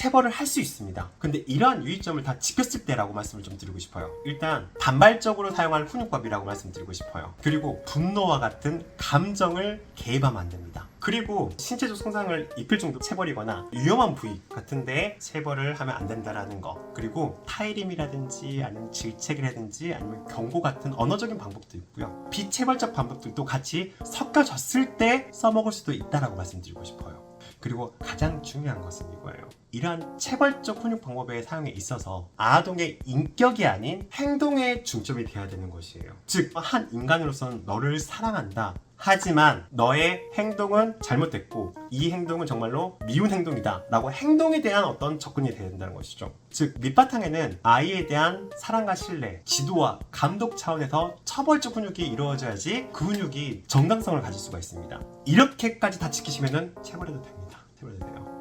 체벌을 할 수 있습니다. 근데 이러한 유의점을 다 지켰을 때라고 말씀을 좀 드리고 싶어요. 일단 단발적으로 사용할 훈육법이라고 말씀드리고 싶어요. 그리고 분노와 같은 감정을 개입하면 안 됩니다. 그리고 신체적 손상을 입힐 정도 체벌이거나 위험한 부위 같은데 체벌을 하면 안 된다라는 거 그리고 타이림이라든지 아니면 질책이라든지 아니면 경고 같은 언어적인 방법도 있고요 비체벌적 방법들도 같이 섞여졌을 때 써먹을 수도 있다라고 말씀드리고 싶어요 그리고 가장 중요한 것은 이거예요. 이러한 체벌적 훈육 방법의 사용에 있어서 아동의 인격이 아닌 행동에 중점이 돼야 되는 것이에요. 즉, 한 인간으로서는 너를 사랑한다. 하지만 너의 행동은 잘못됐고 이 행동은 정말로 미운 행동이다 라고 행동에 대한 어떤 접근이 돼야 된다는 것이죠. 즉 밑바탕에는 아이에 대한 사랑과 신뢰 지도와 감독 차원에서 처벌적 훈육이 이루어져야지 그 훈육이 정당성을 가질 수가 있습니다. 이렇게까지 다 지키시면은 체벌해도 됩니다. 체벌해도 돼요